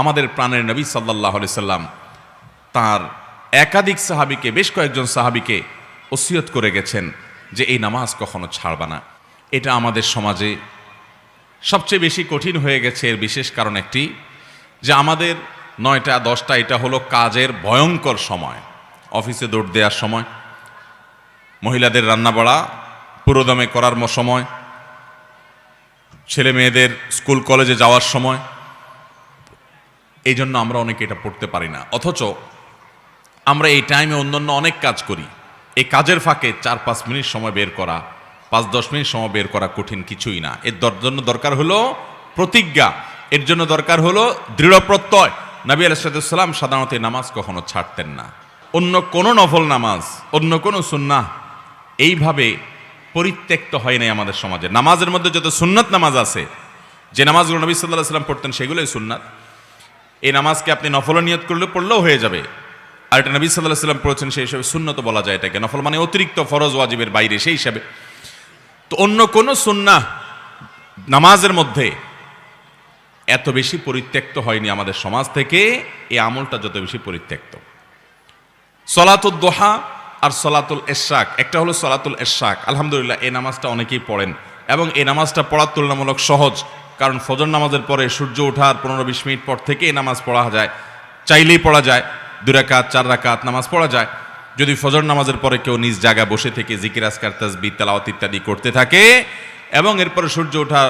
আমাদের প্রাণের নবী সাল্লাহ সাল্লাম তার একাধিক সাহাবিকে, বেশ কয়েকজন সাহাবিকে ওসিয়ত করে গেছেন যে এই নামাজ কখনো ছাড়বা না। এটা আমাদের সমাজে সবচেয়ে বেশি কঠিন হয়ে গেছে। এর বিশেষ কারণ একটি যে আমাদের নয়টা, দশটা, এটা হলো কাজের ভয়ঙ্কর সময়। অফিসে দৌড় দেওয়ার সময়, মহিলাদের রান্না বাড়া, পুরোদমে করার সময়, ছেলে মেয়েদের স্কুল, কলেজে যাওয়ার সময় এই জন্য আমরা অনেকে এটা পড়তে পারি না। অথচ আমরা এই টাইমে অন্যান্য অনেক কাজ করি। এই কাজের ফাঁকে চার পাঁচ মিনিট সময় বের করা, পাঁচ দশ মিনিট সময় বের করা কঠিন কিছুই না। এর জন্য দরকার হলো প্রতিজ্ঞা। এর জন্য দরকার হলো দৃঢ় প্রত্যয়। নবী আলাইসালাম সাধারণত নামাজ কখনো ছাড়তেন না। অন্য কোনো নফল নামাজ, অন্য কোনো সুন্নাহ এইভাবে পরিত্যক্ত হয় নাই আমাদের সমাজে। নামাজের মধ্যে যত সুন্নত নামাজ আছে, যে নামাজগুলো নবী সাল্লাহ সাল্লাম পড়তেন সেগুলোই সুন্নাত। এই নামাজকে আপনি নফল নিয়ত করলে পড়লেও হয়ে যাবে। আর এটা নবী সাল্লাহ সাল্লাম পড়েছেন সেই হিসাবে সুন্নত বলা যায় এটাকে। নফল মানে অতিরিক্ত ফরজ ওয়াজিবের বাইরে সেই হিসাবে। তো অন্য কোনো সুন্না নামাজের মধ্যে এত বেশি পরিত্যক্ত হয়নি আমাদের সমাজ থেকে, এই আমলটা যত বেশি পরিত্যক্ত। সলাতুল দোহা আর সলাতুল এশাক, একটা হলো সলাতুল এশাক। আলহামদুলিল্লাহ, এই নামাজটা অনেকেই পড়েন। এবং এই নামাজটা পড়ার তুলনামূলক সহজ। কারণ ফজর নামাজের পরে সূর্য ওঠার পনেরো বিশ মিনিট পর থেকে নামাজ পড়া যায়। চাইলেই পড়া যায়। দু রাকাত, চার রাকাত নামাজ পড়া যায়। যদি ফজর নামাজের পরে কেউ নিজ জায়গায় বসে থেকে জিকির আসকার তাসবি তেলাওয়াত ইত্যাদি করতে থাকে এবং এরপরে সূর্য ওঠা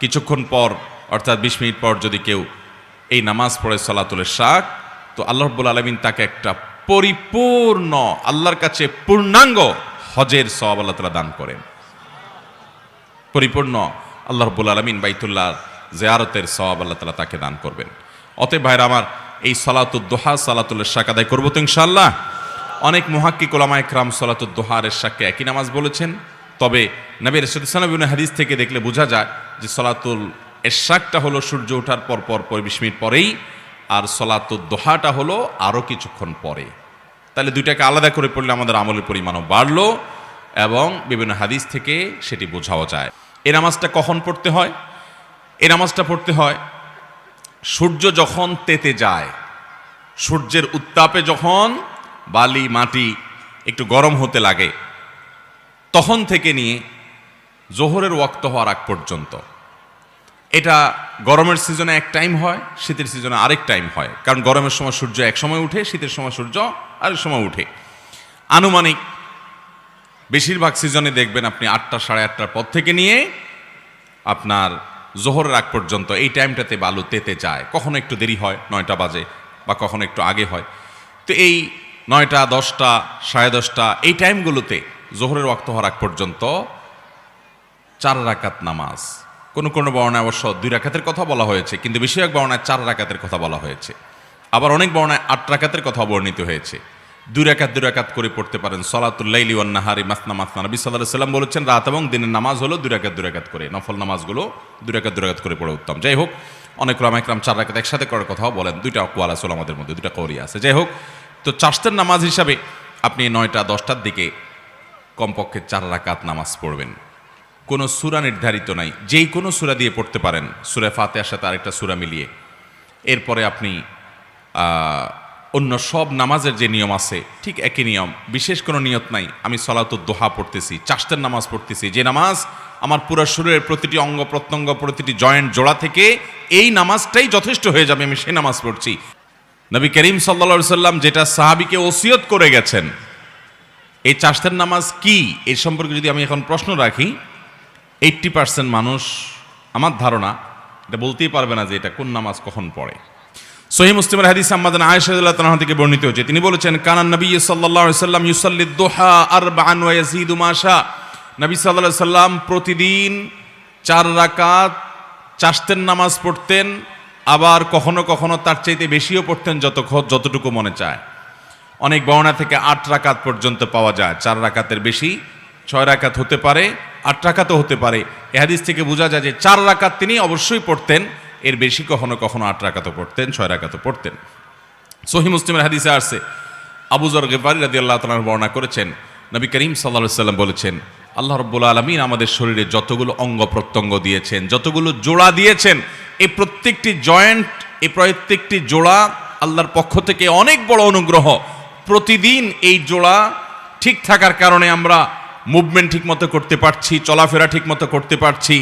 কিছুক্ষণ পর, অর্থাৎ বিশ মিনিট পর যদি কেউ এই নামাজ পড়ে সলাতুলের শাক, তো আল্লাহ রব্বুল আলমিন তাকে একটা পরিপূর্ণ, আল্লাহর কাছে পূর্ণাঙ্গ হজের সব আল্লাহ তালা দান করেন। পরিপূর্ণ আল্লাহ রব্বুল আলমিন বাইতুল্লাহ জেয়ারতের সব আল্লাহ তালা তাকে দান করবেন। অতএব ভাইরা আমার, এই সলাতুদ্দোহা সালাতুল্লের শাক আদায় করব তো ইনশাল্লাহ অনেক মুহাক্কি কোলামা একরাম সলাতুদ্দোহার শাককে একই নামাজ বলেছেন। তবে নবী রসুলাম হাদিস থেকে দেখলে বোঝা যায় যে সলাতুল এশাকটা হলো সূর্য ওঠার পর পর পর বিশ মিনিট পরেই আর সলাতুদ্দোহাটা হলো আরও কিছুক্ষণ পরে। তাহলে দুইটাকে আলাদা করে পড়লে আমাদের আমলের পরিমাণও বাড়লো এবং বিভিন্ন হাদিস থেকে সেটি বোঝাও যায়। এই নামাজটা কখন পড়তে হয়? এই নামাজটা পড়তে হয় সূর্য যখন তেতে যায়, সূর্যের উত্তাপে যখন বালি, মাটি একটু গরম হতে লাগে, তখন থেকে নিয়ে জোহরের ওয়াক্ত হওয়ার আগ পর্যন্ত। এটা গরমের সিজনে এক টাইম হয়, শীতের সিজনে আরেক টাইম হয়। কারণ গরমের সময় সূর্য এক সময় উঠে, শীতের সময় সূর্য আরেক সময় উঠে। আনুমানিক বেশিরভাগ সিজনে দেখবেন আপনি আটটা, সাড়ে আটটার পর থেকে নিয়ে আপনার জোহরের আগ পর্যন্ত এই টাইমটাতে বালু তেতে যায়। কখনো একটু দেরি হয়, নয়টা বাজে বা কখনো একটু আগে হয়। তো এই নয়টা, দশটা, সাড়ে দশটা এই টাইমগুলোতে জোহরের ওয়াক্ত হওয়ার আগ পর্যন্ত চার রাকাত নামাজ। কোনো কোনো বর্ণায় অবশ্য দুই রাকাতের কথা বলা হয়েছে, কিন্তু বেশিরভাগ বর্ণায় চার রাকাতের কথা বলা হয়েছে। আবার অনেক বর্ণায় আট রাকাতের কথা বর্ণিত হয়েছে। দুই রাকাত দুই রাকাত করে পড়তে পারেন। সলাতুল্লাইলি ওয়ান্নাহারি মাসনা মাসনা। নবী সাল্লাহ সাল্লাম বলেছেন, রাত এবং দিনের নামাজ হলো দুই রাকাত দুই রাকাত করে। নফল নামাজগুলো দুই রাকাত দুই রাকাত করে পড়ে উত্তম। যাই হোক, অনেক রামাইকরাম চার রাকাত একসাথে করার কথাও বলেন। দুইটা কোয়াল আছে আমাদের মধ্যে, দুইটা কৌরি আছে। যাই হোক, তো চাষতের নামাজ হিসাবে আপনি নয়টা, দশটার দিকে কমপক্ষে চার রাকাত নামাজ পড়বেন। কোনো সুরা নির্ধারিত নাই। যেই কোনো সুরা দিয়ে পড়তে পারেন। সুরা ফাতে সাথে আরেকটা সুরা মিলিয়ে। এরপরে আপনি অন্য সব নামাজের যে নিয়ম আছে, ঠিক একই নিয়ম। বিশেষ কোনো নিয়ত নাই। আমি সলাত দোহা পড়তেছি চাষতের নামাজ পড়তেছি। যে নামাজ আমার পুরো শরীরের প্রতিটি অঙ্গ, প্রত্যঙ্গ, প্রতিটি জয়েন্ট জোড়া থেকে এই নামাজটাই যথেষ্ট হয়ে যাবে, আমি সেই নামাজ পড়ছি। নবী করিম সাল্লা সাল্লাম যেটা সাহাবিকে ওসিয়ত করে গেছেন, এই চাষতের নামাজ কি? এই সম্পর্কে যদি আমি এখন প্রশ্ন রাখি এইট্টি পার্সেন্ট মানুষ, আমার ধারণা, এটা বলতেই পারবে না যে এটা কোন নামাজ কখন পড়ে। সহি মুসলিমের হাদিস আম্মাদান আয়েশাদুল্লাহ তাআলা থেকে বর্ণিত হয়েছে তিনি বলেছেন, কানান নবী আলাইহি সাল্লাম ইউসাল্লি দুহা আরবাআন ওয়া ইয়াজিদু নবী আলাইহি সাল্লাম প্রতিদিন চার রাকাত চাষতের নামাজ পড়তেন, আবার কখনো কখনো তার চাইতে বেশিও পড়তেন যত যতটুকু মনে চায়। অনেক বর্ণা থেকে আট রাকাত পর্যন্ত পাওয়া যায়। চার রাকাতের বেশি, ছয় রাকাত হতে পারে, আট রাকাতও হতে পারে। এ হাদিস থেকে বোঝা যায় যে চার রাকাত তিনি অবশ্যই পড়তেন। এর বেশি কখনো কখনো আট রাকাতও পড়তেন, ছয় রাকাতও পড়তেন। সহি মুসলিমের হাদিসে আসছে আবুজর গেফারি রাদি আল্লাহ তালার বর্ণনা করেছেন, নবী করিম সাল্লা সাল্লাম বলেছেন, আল্লাহ রব্বুল আলমিন আমাদের শরীরে যতগুলো অঙ্গ প্রত্যঙ্গ দিয়েছেন, যতগুলো জোড়া দিয়েছেন, এই প্রত্যেকটি জয়েন্ট, এই প্রত্যেকটি জোড়া আল্লাহর পক্ষ থেকে অনেক বড় অনুগ্রহ। প্রতিদিন এই জোড়া ঠিক থাকার কারণে আমরা মুভমেন্ট ঠিকমতো করতে পারছি, চলাফেরা ঠিকমতো করতে পারছি,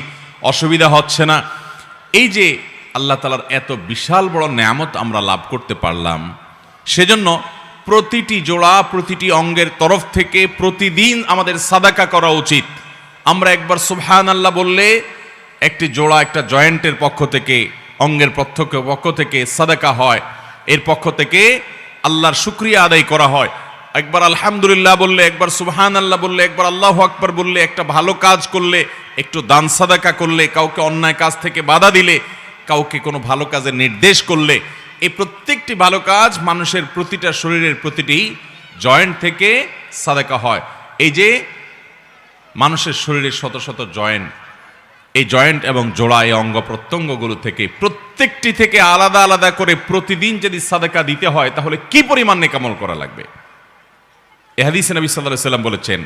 অসুবিধা হচ্ছে না। এই যে আল্লাহ তালার এত বিশাল বড় নেয়ামত আমরা লাভ করতে পারলাম। সেজন্য প্রতিটি জোড়া, প্রতিটি অঙ্গের তরফ থেকে প্রতিদিন আমাদের সাদাকা করা উচিত। আমরা একবার সুবহান আল্লাহ বললে একটি জোড়া একটা জয়েন্টের পক্ষ থেকে, অঙ্গের প্রত্যক্ষ পক্ষ থেকে সাদাকা হয়। এর পক্ষ থেকে আল্লাহর শুক্রিয়া আদায় করা হয়। একবার আলহামদুলিল্লাহ বললে, একবার সুবহান আল্লাহ বললে, একবার আল্লাহ আকবার বললে, একটা ভালো কাজ করলে, একটু দান সাদাকা করলে, কাউকে অন্যায় কাজ থেকে বাধা দিলে কাউকে কোনো ভালো কাজের নির্দেশ করলে এই প্রত্যেকটি ভালো কাজ মানুষের প্রতিটা শরীরের প্রতিটি জয়েন্ট থেকে সাদাকা হয়। এই যে মানুষের শরীরের শত শত জয়েন্ট, এই জয়েন্ট এবং জোড়া, এই অঙ্গ প্রত্যঙ্গগুলো থেকে প্রত্যেকটি থেকে আলাদা আলাদা করে প্রতিদিন যদি সাদাকা দিতে হয়, তাহলে কি পরিমাণ নেকামল করা লাগবে? এহাদিস নবী সাল্লাম বলেছেন,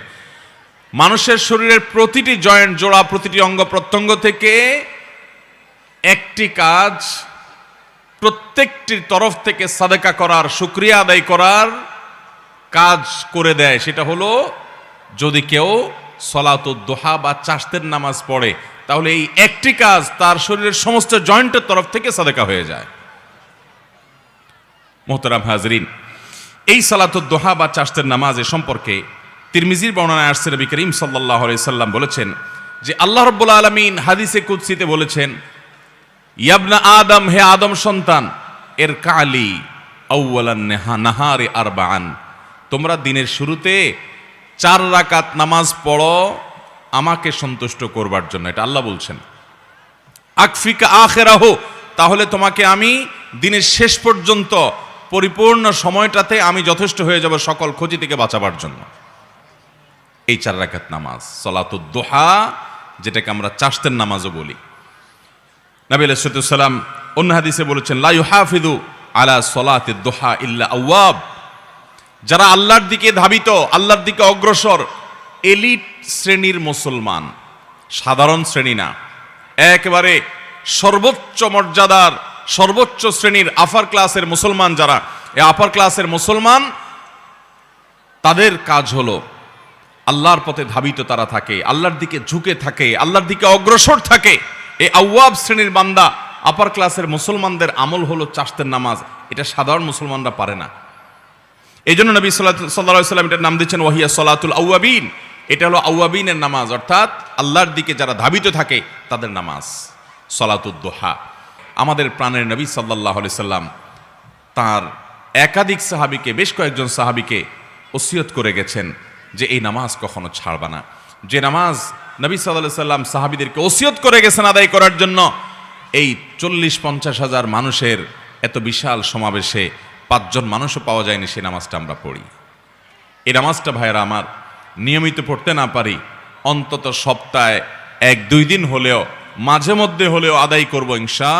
মানুষের শরীরের প্রতিটি জয়েন্ট, জোড়া, প্রতিটি অঙ্গ প্রত্যঙ্গ থেকে একটি কাজ প্রত্যেকটির তরফ থেকে সাদাকা করার, শুক্রিয়া আদায় করার কাজ করে দেয়। সেটা হলো, যদি কেউ সলাত দোহা বা চাষতের নামাজ পড়ে, তাহলে এই একটি কাজ তার শরীরের সমস্ত জয়েন্টের তরফ থেকে সাদাকা হয়ে যায়। মোহতারাম হাজরিন, এই সালাত দোহা বা চাষতের নামাজ এ সম্পর্কে তিরমিজির বর্ণনায় আসছে নবী করিম সাল্লাহ সাল্লাম বলেছেন যে, আল্লাহ রব্বুল আলমিন হাদিসে কুৎসিতে বলেছেন ইয়াবনা আদম, হে আদম সন্তান এর কালি নাহারে আরবান তোমরা দিনের শুরুতে চার রাকাত নামাজ পড়ো, আমাকে সন্তুষ্ট করবার জন্য। এটা আল্লাহ বলছেন। আকফিকা আখেরাহ, তাহলে তোমাকে আমি দিনের শেষ পর্যন্ত পরিপূর্ণ সময়টাতে আমি যথেষ্ট হয়ে যাব সকল ক্ষতি থেকে বাঁচাবার জন্য। এই চার রাকাত নামাজ সলাতুদ্দোহা যেটাকে আমরা চাষতের নামাজও বলি। নবী আলাইসালাম অন্য হাদিসে বলেছেন, লা ইউহাফিদু আলা সলাতে দোহা ইল্লা আওয়াব। যারা আল্লাহর দিকে ধাবিত, আল্লাহর দিকে অগ্রসর, এলিট শ্রেণির মুসলমান, সাধারণ শ্রেণি না, একেবারে সর্বোচ্চ মর্যাদার, সর্বোচ্চ শ্রেণির আপার ক্লাসের মুসলমান যারা এই আপার ক্লাসের মুসলমান, তাদের কাজ হলো আল্লাহর পথে ধাবিত তারা থাকে, আল্লাহর দিকে ঝুঁকে থাকে, আল্লাহর দিকে অগ্রসর থাকে। এই আউয়াব শ্রেণির বান্দা আপার ক্লাসের মুসলমানদের আমল হলো চাষতের নামাজ। এটা সাধারণ মুসলমানরা পারে না। এই জন্য নবী সাল্লাহ সাল্লাম এটার নাম দিচ্ছেন, ওয়াহিয়া সলাতুল আউয়াবিন। এটা হলো আউয়াবিনের নামাজ, অর্থাৎ আল্লাহর দিকে যারা ধাবিত থাকে, তাদের নামাজ সলাতুদ্দোহা আমাদের প্রাণের নবী সাল্লাহ সাল্লাম তার একাধিক সাহাবিকে, বেশ কয়েকজন সাহাবিকে ওসিয়ত করে গেছেন যে এই নামাজ কখনো ছাড়বা না। যে নামাজ নবী সাল্লাহ সাল্লাম সাহাবিদেরকে ওসিয়ত করে গেছেন আদায় করার জন্য। এই চল্লিশ পঞ্চাশ হাজার মানুষের এত বিশাল সমাবেশে পাঁচজন মানুষও পাওয়া যায়নি সেই নামাজটা আমরা পড়ি। এই নামাজটা ভাইয়েরা আমার নিয়মিত পড়তে না পারি, অন্তত সপ্তাহে এক দুই দিন হলেও, মাঝে মধ্যে হলেও আদায় করব ইনশা